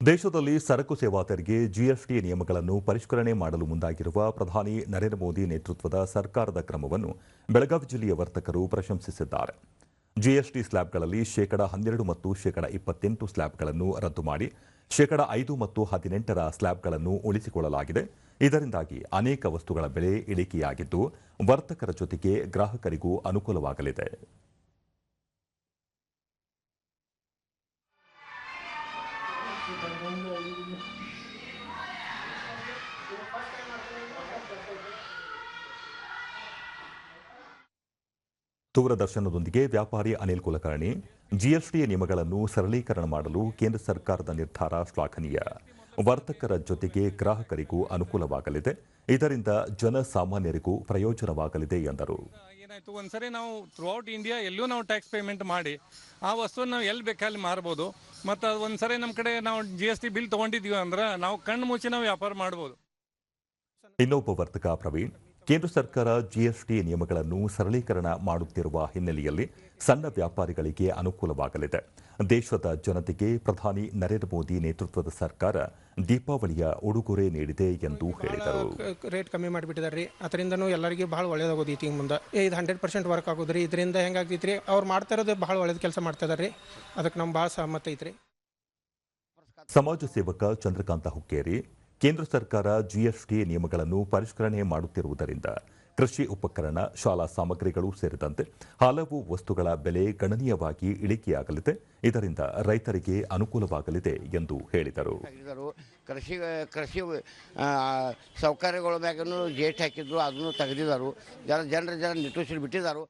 ದೇಶದಲ್ಲಿ ಸರಕು ಸೇವಾ ತೆರಿಗೆ ಜಿಎಸ್ಟಿ ನಿಯಮಗಳನ್ನು ಪರಿಷ್ಕರಣೆ ಮಾಡಲು ಮುಂದಾಗಿರುವ ಪ್ರಧಾನಿ ನರೇಂದ್ರ ಮೋದಿ ನೇತೃತ್ವದ ಸರ್ಕಾರದ ಕ್ರಮವನ್ನು ಬೆಳಗಾವಿ ಜಿಲ್ಲೆಯ ವರ್ತಕರು ಪ್ರಶಂಸಿಸಿದ್ದಾರೆ. ಜಿಎಸ್ಟಿ ಸ್ಲ್ಯಾಬ್ಗಳಲ್ಲಿ ಶೇಕಡ ಹನ್ನೆರಡು ಮತ್ತು ಶೇಕಡ ಇಪ್ಪತ್ತೆಂಟು ಸ್ಲ್ಯಾಬ್ಗಳನ್ನು ರದ್ದು ಮಾಡಿ, ಶೇಕಡ ಐದು ಮತ್ತು ಹದಿನೆಂಟರ ಸ್ಲ್ಯಾಬ್ಗಳನ್ನು ಉಳಿಸಿಕೊಳ್ಳಲಾಗಿದೆ. ಇದರಿಂದಾಗಿ ಅನೇಕ ವಸ್ತುಗಳ ಬೆಲೆ ಇಳಿಕೆಯಾಗಿದ್ದು, ವರ್ತಕರ ಜೊತೆಗೆ ಗ್ರಾಹಕರಿಗೂ ಅನುಕೂಲವಾಗಲಿದೆ. ದೂರದರ್ಶನದೊಂದಿಗೆ ವ್ಯಾಪಾರಿ ಅನಿಲ್ ಕುಲಕರ್ಣಿ ಜಿಎಸ್ಟಿ ನಿಯಮಗಳನ್ನು ಸರಳೀಕರಣ ಮಾಡಲು ಕೇಂದ್ರ ಸರ್ಕಾರದ ನಿರ್ಧಾರ ಶ್ಲಾಘನೀಯ. ವರ್ತಕರ ಜೊತೆಗೆ ಗ್ರಾಹಕರಿಗೂ ಅನುಕೂಲವಾಗಲಿದೆ, ಇದರಿಂದ ಜನಸಾಮಾನ್ಯರಿಗೂ ಪ್ರಯೋಜನವಾಗಲಿದೆ ಎಂದರು. ಏನಾಯ್ತು? ಒಂದ್ಸರಿ ನಾವು ಥ್ರೂಔಟ್ ಇಂಡಿಯಾ ಎಲ್ಲೂ ನಾವು ಟ್ಯಾಕ್ಸ್ ಪೇಮೆಂಟ್ ಮಾಡಿ, ಆ ವಸ್ತುನ ನಾವು ಎಲ್ಲಿ ಬೇಕಲ್ಲಿ ಮಾರ್ಬೋದು. ಮತ್ತು ಅದು ಒಂದ್ಸರಿ ನಮ್ಮ ಕಡೆ ನಾವು ಜಿ ಎಸ್ ಟಿ ಬಿಲ್ ತೊಗೊಂಡಿದ್ದೀವಿ ಅಂದ್ರೆ ನಾವು ಕಣ್ಣು ಮುಚ್ಚಿ ನಾವು ವ್ಯಾಪಾರ ಮಾಡ್ಬೋದು. ಇನ್ನೊಬ್ಬ ವರ್ತಕ ಪ್ರವೀಣ್, ಕೇಂದ್ರ ಸರ್ಕಾರ ಜಿಎಸ್ಟಿ ನಿಯಮಗಳನ್ನು ಸರಳೀಕರಣ ಮಾಡುತ್ತಿರುವ ಹಿನ್ನೆಲೆಯಲ್ಲಿ ಸಣ್ಣ ವ್ಯಾಪಾರಿಗಳಿಗೆ ಅನುಕೂಲವಾಗಲಿದೆ. ದೇಶದ ಜನತೆಗೆ ಪ್ರಧಾನಿ ನರೇಂದ್ರ ಮೋದಿ ನೇತೃತ್ವದ ಸರ್ಕಾರ ದೀಪಾವಳಿಯ ಉಡುಗೊರೆ ನೀಡಿದೆ ಎಂದು ಹೇಳಿದರು. ರೇಟ್ ಕಮ್ಮಿ ಮಾಡಿಬಿಟ್ಟಿದ್ದಾರೆ ಅದರಿಂದನೂ ಎಲ್ಲರಿಗೂ ಭಾಳ ಒಳ್ಳೇದಾಗೋದೈತಿ ಈಗ ಮುಂದೆ. ಏ ಇದು ಹಂಡ್ರೆಡ್ ಪರ್ಸೆಂಟ್ ವರ್ಕ್ ಆಗೋದ್ರಿ. ಇದರಿಂದ ಹೆಂಗಾಗ್ತೈತಿ ರೀ ಅವ್ರು ಮಾಡ್ತಾ ಇರೋದು ಭಾಳ ಒಳ್ಳೇದು ಕೆಲಸ ಮಾಡ್ತಾ ಇದಾರೆ ರೀ ಅದಕ್ಕೆ ನಮ್ಗೆ ಭಾಳ ಸಹಮತ ಐತ್ರಿ. ಸಮಾಜ ಸೇವಕ ಚಂದ್ರಕಾಂತ ಹುಕ್ಕೇರಿ ಕೇಂದ್ರ ಸರ್ಕಾರ ಜಿಎಸ್ಟಿ ನಿಯಮಗಳನ್ನು ಪರಿಷ್ಕರಣೆ ಮಾಡುತ್ತಿರುವುದರಿಂದ ಕೃಷಿ ಉಪಕರಣ, ಶಾಲಾ ಸಾಮಗ್ರಿಗಳು ಸೇರಿದಂತೆ ಹಲವು ವಸ್ತುಗಳ ಬೆಲೆ ಗಣನೀಯವಾಗಿ ಇಳಿಕೆಯಾಗಲಿದೆ. ಇದರಿಂದ ರೈತರಿಗೆ ಅನುಕೂಲವಾಗಲಿದೆ ಎಂದು ಹೇಳಿದರು. ಕೃಷಿ ಕೃಷಿ ಸೌಕರ್ಯಗಳ ಮ್ಯಾಗೂ ಜೇಟ್ ಹಾಕಿದ್ರು, ಅದನ್ನು ತೆಗೆದಿದ್ದಾರೆ. ಜನ, ಜನರ ಜನ ನಿಟ್ಟುಸಿರು ಬಿಟ್ಟಿದ್ದಾರೆ.